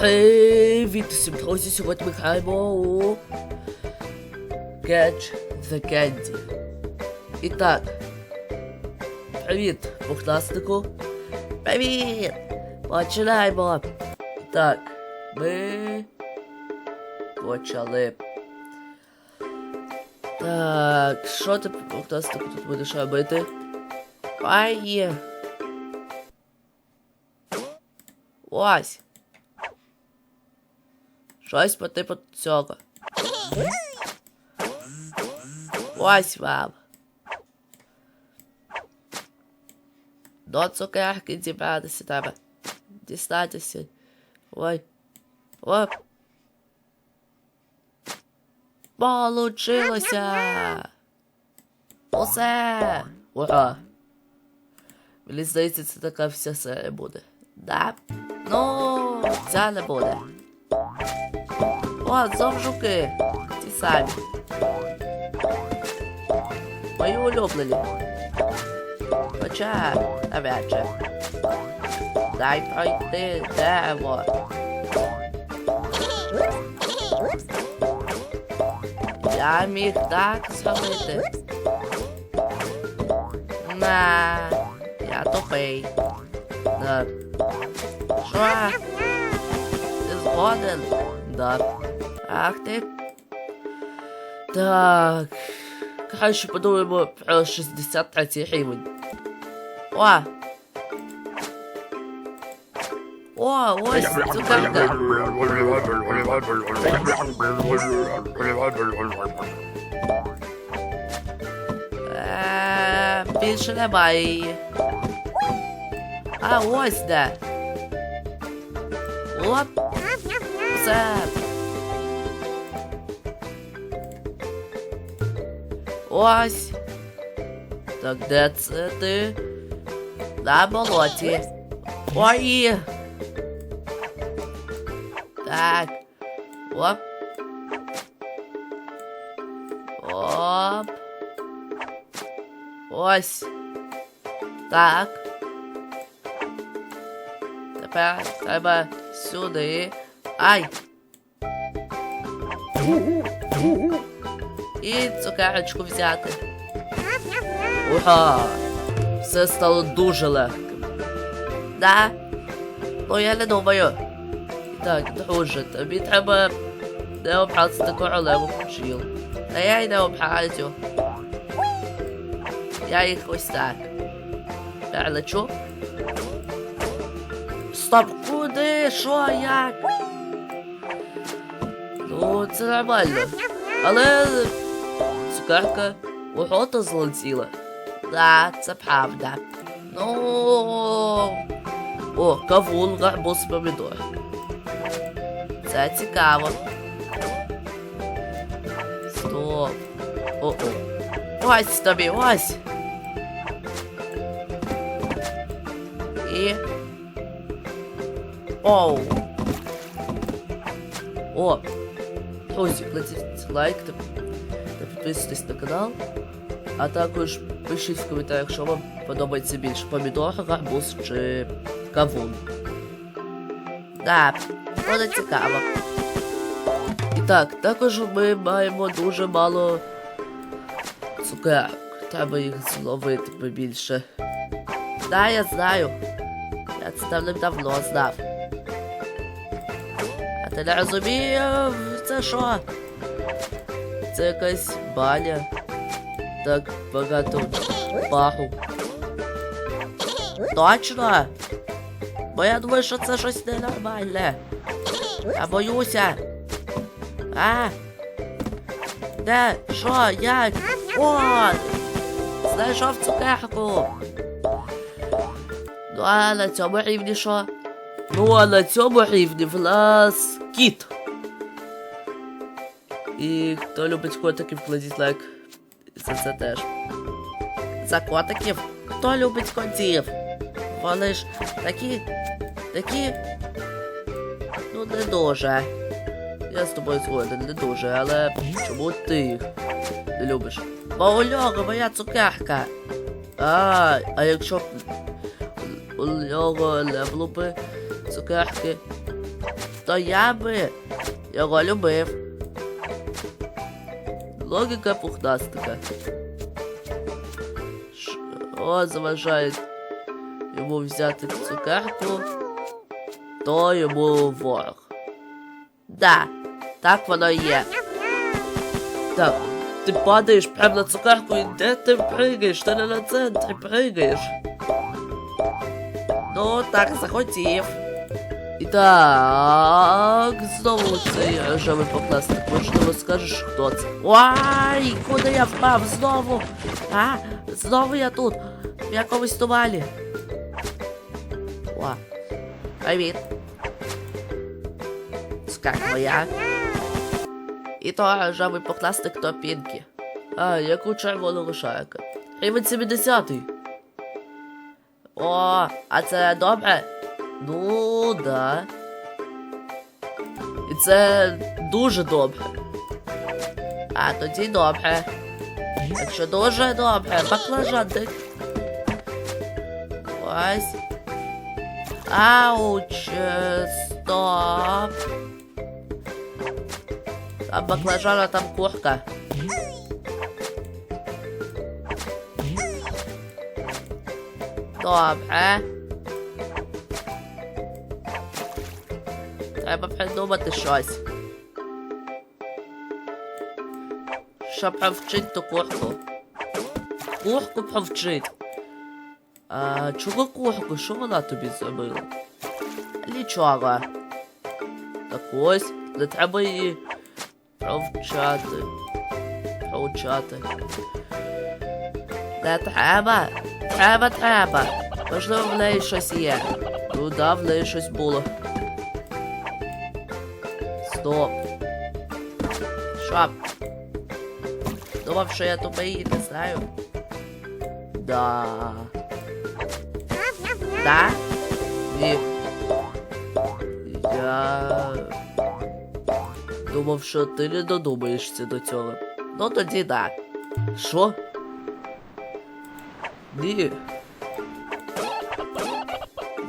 Привіт всім друзі! Сьогодні ми граємо у Catch the Candy. І так. Привіт, пухнастику. Привіт! Починаємо. Так, ми почали. Так, що ти, пухнастику, тут будеш робити? Ай! Ось. Щось по типу цього. Ось вам. До цукерки дібратися треба. Дістатися. Ой. Оп. Получилося! Усе! Ура! Мені здається, це така вся серія буде. Да? Ну, ця не буде. О, знов жуки. Ті самі. Мої улюблені. Хоча, навряд чи. Дай пройти дерево. Я міг так зробити. На, я тупий. Да. Що? Ти згоден? Да. Ах ти. Так. Краще подумаємо про 63 рівень. О! О, ось цукерка. Е, Більше немає її. А, ось де. Оп. Все. Ось. Так де це ти? На болоті. Ой. Так. Оп. Оп. Ось. Так. Тепер треба сюди. Ай. І цукерочку взяти. Ура! Все стало дуже легким. Да? Ну я не думаю. Так, друже, тобі треба не образити королеву бджіл. Та я й не образю. Я їх ось так. Перелечу. Стоп, куди? Що, як? Ну, це нормально. Але цукерка у рота злетіла. Да, це правда. Ну. О, кавун, гарбуз, помідор. Це цікаво. Стоп. О-о. Ось тобі, ось. І. Оу. О. Друзі, кладіть лайк та, підписуйтесь на канал. А також пишіть в коментарях, що вам подобається більше помідор, гарбуз чи кавун. Да, буде цікаво. І так, також ми маємо дуже мало цукерок. Треба їх зловити побільше. Да, я знаю. Я це давним-давно знав. А ти не розумів, це що? Це якась баня. Так багато паху. Точно? Бо я думаю, що це щось ненормальне. Я боюся. А? Де? Що? Як? О! Знайшов цукерку. Ну а на цьому рівні що? Ну а на цьому рівні в нас кіт. І хто любить котиків, кладіть лайк. За це теж. За котиків? Хто любить котів? Вони ж такі. такі. Ну, не дуже. Я з тобою згоден, не дуже, але чому ти їх не любиш? Бо у моя цукерка. А, а якщо б у нього не було би цукерки, то я би його любив. Логіка пухнастика. Що заважає йому взяти цукерку, то йому ворог. Да, так воно і є. Так, ти падаєш прямо на цукерку і де ти пригаєш? Ти не на центрі пригаєш. Ну, так захотів. Так, знову цей рожевий покласник. Можливо, скажеш, хто це. Ой, куди я впав? Знову? А, знову я тут. В якомусь тумалі. О, привіт. Скак моя. І то рожевий покласник то пінки. А, яку червону лишайка. Рівень 70. О, а це добре? Ну, да. І це дуже добре. А тоді добре. Якщо дуже добре, баклажанник. Ось. Ауч, е, стоп. А баклажана там курка. Добре. Треба придумати щось. Щоб провчить ту курку. Курку провчить. А чого курку? Що вона тобі зробила? Нічого. Так ось, не треба її провчати. Провчати. Не треба. Треба, треба. Можливо, в неї щось є. Ну да, в неї щось було. Стоп. Що? Думав, що я тупий і не знаю. Да. Да? Ні. Я думав, що ти не додумаєшся до цього. Ну тоді да. Що? Ні.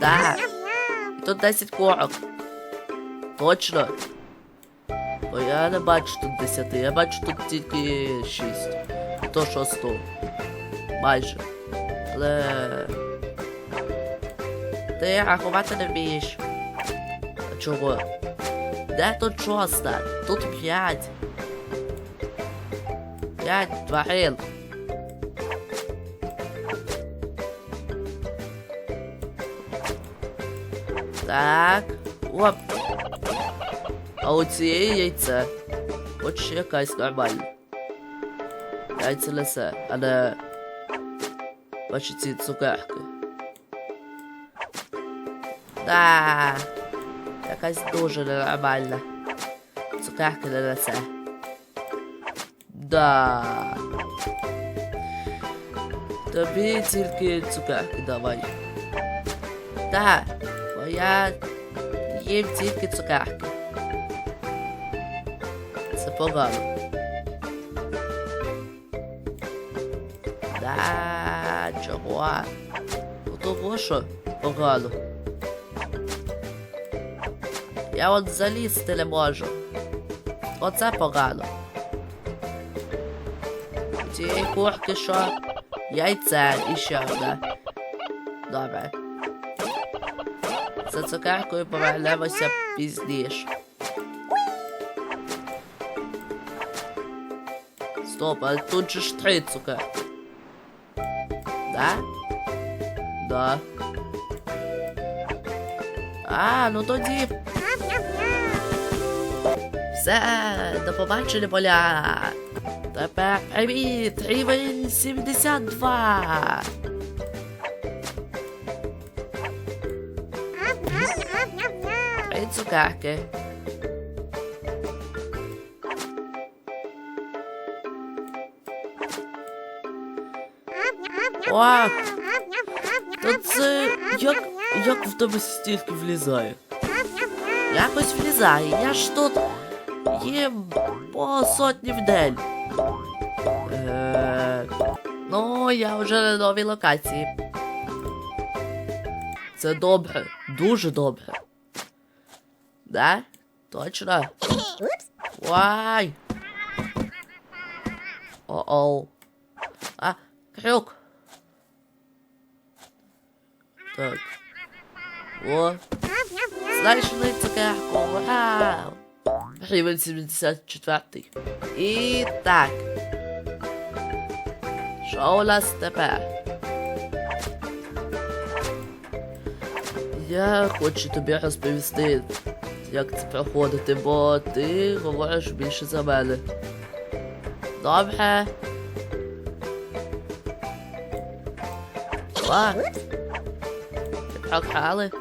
Да. І тут 10 корок. Точно. Бо я не бачу тут 10, я бачу тут тільки 6. То шосту. Майже. Але. Ти рахувати не вмієш. Чого? Де тут шоста? Тут 5. 5 тварин. Так. Оп. А у цієї яйце. Хоч якась нормальна. Яйце несе, а не. Бачу ці цукерки. Да. Якась дуже ненормальна. Цукерки не несе. Да. Тобі тільки цукерки давай. Да. Бо я їм тільки цукерки. Погано. Да, чого? Ну того що погано. Я от залізти не можу. Оце погано. Цієї курки що? Яйце і ще одне. Добре. За цукеркою повернемося пізніше. Стоп, а тут же три цукерки. Да? Да. А, ну тоді. Все, до побачення, поля. Тепер привіт, рівень 72. Три цукерки. Ох, та це як, як в тебе стільки влізає? Якось влізає, я ж тут їм по сотні в день. Е, ну, я вже на новій локації. Це добре, дуже добре. Да? Точно? Вай! О-оу. А, крюк. Так. О. Знайшли цукерку. Вау! Рівень 74. І так. Що у нас тепер? Я хочу тобі розповісти, як це проходити, бо ти говориш більше за мене. Добре. Ла. Ти?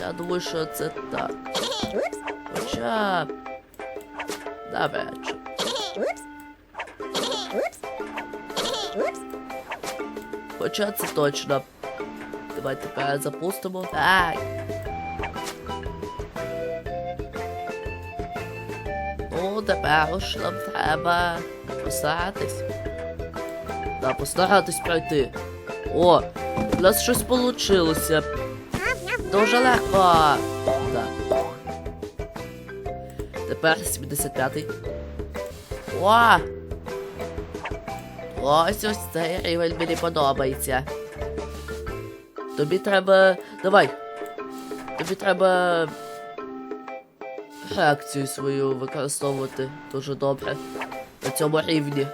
Я думаю, що це так. Хоча. Навряд. Хоча це точно. Давай тепер запустимо. Так. Ну, тепер ж нам треба постаратись. Да, постаратись пройти. О, у нас щось получилося. Дуже легко. Да. Тепер 75-й. О! Ось ось цей рівень мені подобається. Тобі треба. Давай. Тобі треба. Реакцію свою використовувати дуже добре на цьому рівні.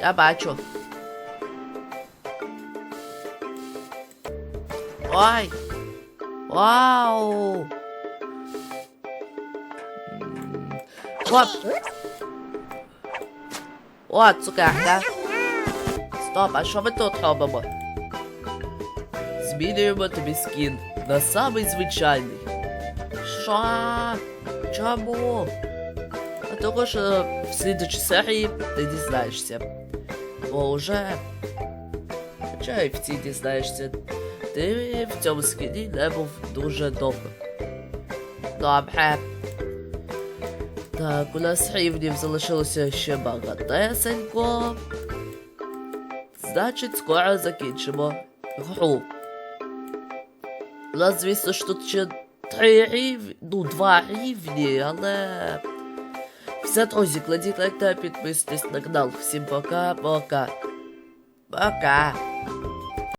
Я бачу. Ой! Вау! М, Оп! О, цукерка! Стоп, а що ми тут робимо? Змінюємо тобі скін на самий звичайний. Що? Чому? А того, що в слідчій серії ти дізнаєшся. Бо вже. Хоча і в цій дізнаєшся. Ти в цьому скіні не був дуже довго. Добре. Так, у нас рівнів залишилося ще багатесенько. Значить, скоро закінчимо гру. У нас, звісно ж, тут ще три рівні, ну, два рівні, але. Все, друзі, кладіть лайк та підписуйтесь на канал. Всім пока-пока. Пока.